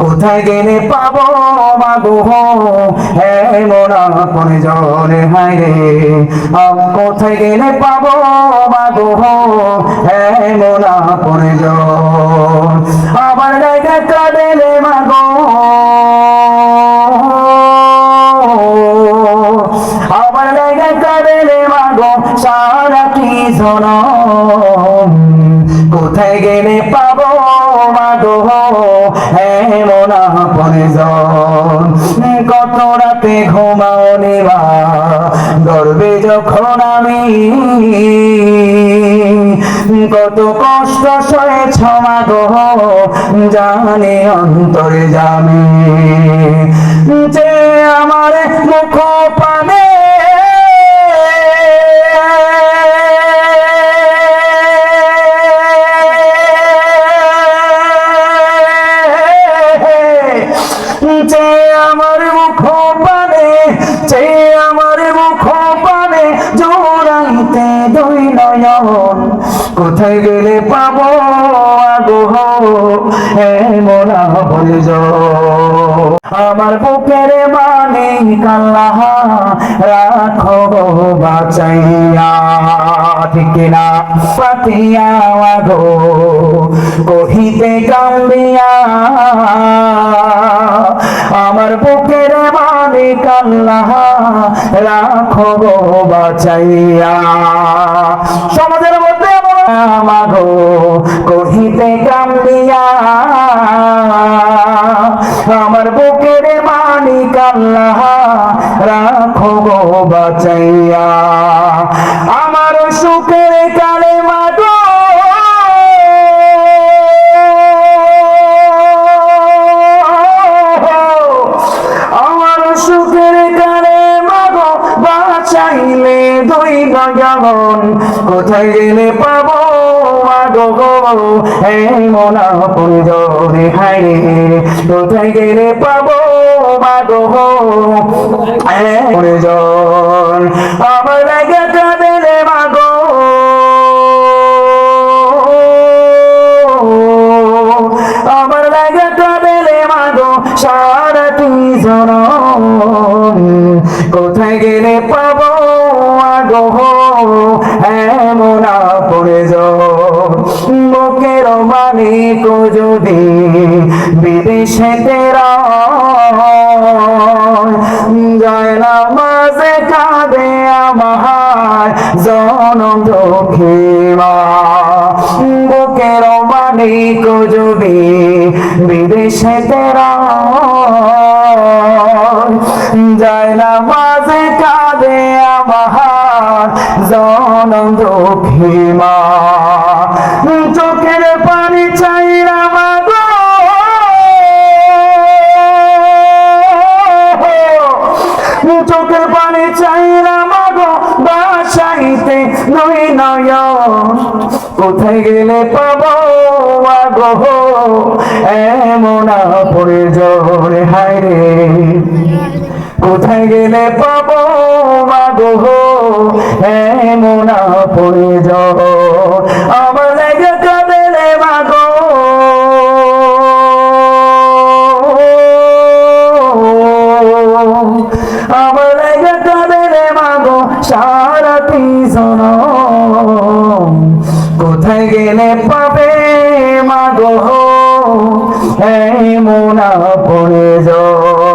কোথায় গেলে পাবো মাগো? হে মোরা পরে জলে হায় রে। কোথায় গেলে পাবো আমার জায়গা কাঁদেলে মাগো। আমার জায়গা কাঁদেলে মাগো, সারা কি কোথায় গেলে পাবো মাগো? হে মোনা পরিজন কত রাতে ঘুমাও নেবা, গর্বে যখন আমি কত কষ্ট সয়েছ মাগো জানে অন্তরে জানে যে আমার মুখ পানে আমার মুখ পানে, যে আমার মুখ পানে জোড়াইতে দুই নয়ন, কোথায় গেলে পাবো আগোহ হে মোলা বলে আমার বুকের মানে কাল্লা রাখো বাঁচাইয়া। ঠিক না পাতিয়া গো কহিতে কান্দিয়া। আমার বুকের মানে কাল্লা রাখো বাঁচাইয়া। সমাজের মধ্যে মাগো কহিতে কান্দিয়া। আমার বুকের মানিক আল্লাহ, রাখো গো বাঁচাইয়া। আমার সুখের কালে কোথায় গেলে পাবো মাগো গো, হে মোনা পুঞ্জরে হাইরে কোথায় গেলে পাবো মাগো হে পুঞ্জন আমার লাগে কাঁদেলে মাগো আমার লাগে কাঁদেলে মাগো জনম। কোথায় গেলে পাবো এমন পড়ে মুখের মালিক যদি বিদেশে তেরা জয় নামাজে কাঁদে আমার জনম দক্ষিমা বুকের মালিক যদি বিদেশে তেরা জনম দক্ষিমা চোখের পানি চাই চোখের পানি চাই না মাগো, বাসাইতে নই নয়ন। কোথায় গেলে পাবো আগো এমন পড়ে জোরে, হায় রে। কোথায় গেলে পাবো মাগো এমন পড়ে জোর আমার লেগে কাঁদেলে মাগো। আমার লেগে কাঁদেলে মাগো সারাটি জনম কোথায় গেলে পাবে মাগো এই মোনা পড়ে যাও।